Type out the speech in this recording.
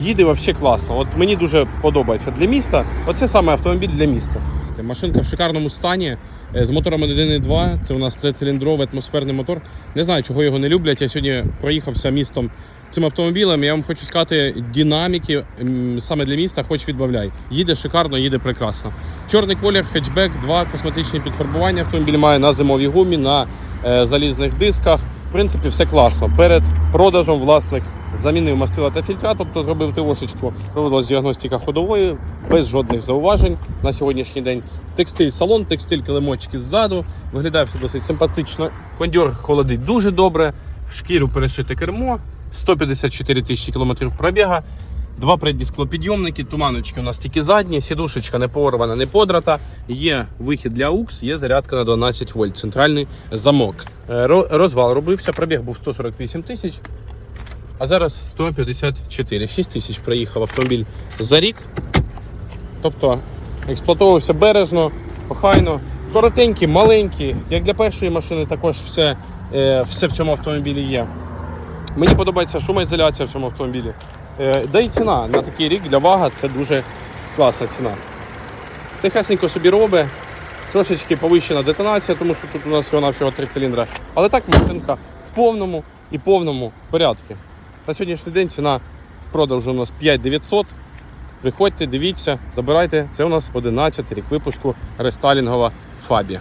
Їде взагалі класно. От мені дуже подобається для міста. Оце саме автомобіль для міста. Машинка в шикарному стані. е, З мотором 1.2, це у нас трициліндровий атмосферний мотор. Не знаю, чого його не люблять. Я сьогодні проїхався містом цим автомобілем. Я вам хочу сказати, динаміки саме для міста, хоч відбавляй. Їде шикарно, їде прекрасно. Чорний колір, хетчбек, два косметичні підфарбування. Автомобіль має на зимовій гумі, на е, залізних дисках. В принципі, все класно. Перед продажем власник замінив мастила та фільтра, тобто зробив ТОшечку, проводилась діагностика ходової, без жодних зауважень на сьогоднішній день. Текстиль салон, текстиль килимочки ззаду. Виглядає все досить симпатично. Кондьор холодить дуже добре. В шкіру перешите кермо, 154 тисячі кілометрів пробіга. Два передні склопідйомники, туманочки у нас тільки задні, сідушечка не порвана, не подрата. Є вихід для AUX, є зарядка на 12 вольт, центральний замок. Е, Розвал робився, пробіг був 148 тисяч, а зараз 154. 6 тисяч проїхав автомобіль за рік. Тобто експлуатовувався бережно, охайно. Коротенький, маленький. Як для першої машини, також все, е, все в цьому автомобілі є. Мені подобається шумоізоляція в цьому автомобілі. Е, Да і ціна на такий рік для вага це дуже класна ціна. Тихесенько собі робить, трошечки повищена детонація, тому що тут у нас всього-навсього три циліндра. Але так машинка в повному і повному порядку. На сьогоднішній день ціна в продажу у нас 5900. Приходьте, дивіться, забирайте. Це у нас 11 рік випуску рестайлінгова Фабія.